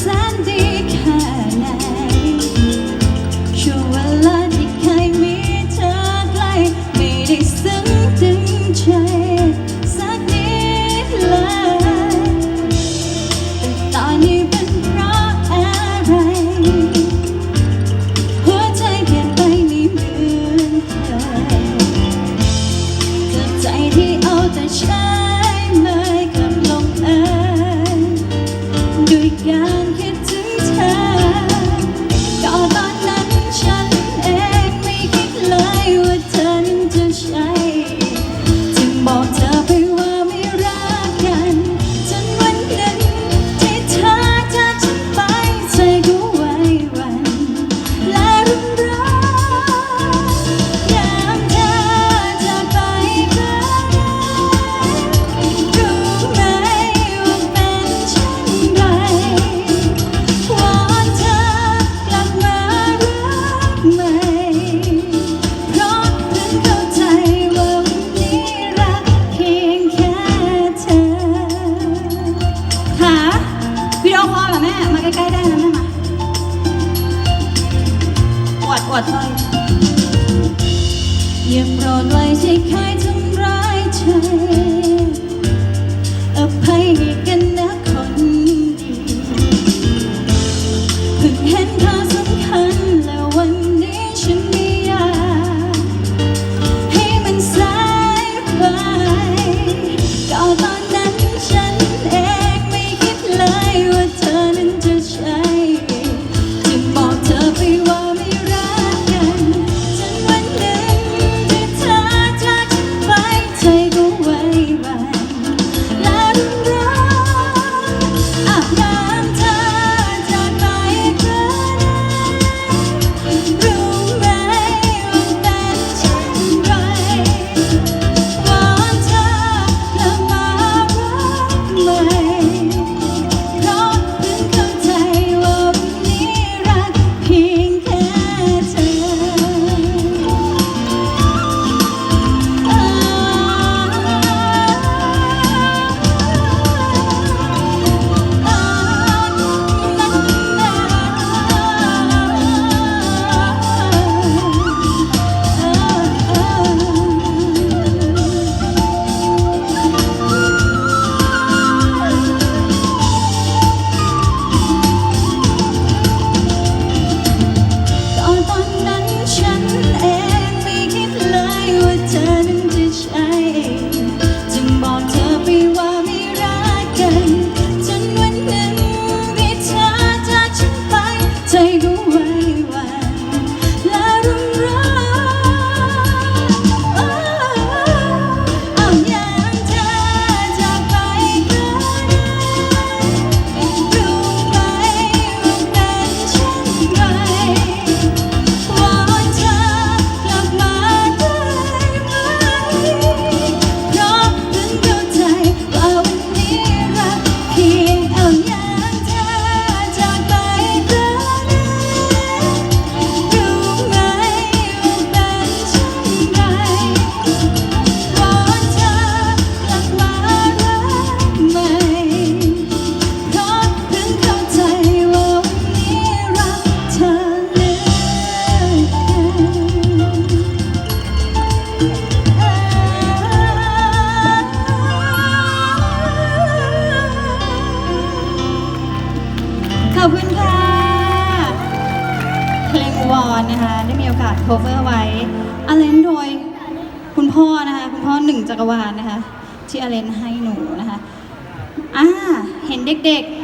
แสนดีแค่ไหนช่วงเวลาที่เคยมีเธอใกล้ไม่ได้ซึ้งถึงใจสักนิดเลยแต่ตอนนี้เป็นเพราะอะไร หัวใจเปลี่ยนไปไม่เหมือนเคยเธอใจที่เอาแต่ฉัน can't อดต้อยอย่าโปรดไว้ใช่ใครทำร้ายใจอภัยให้กัน ขอบคุณค่ะ เพลงวอนนะคะ ได้มีโอกาสโคเวอร์ไว้อาเลนโดยคุณพ่อนะคะ คุณพ่อหนึ่งจักรวาลนะคะ ที่อาเลนให้หนูนะคะ อ่า เห็นเด็กๆ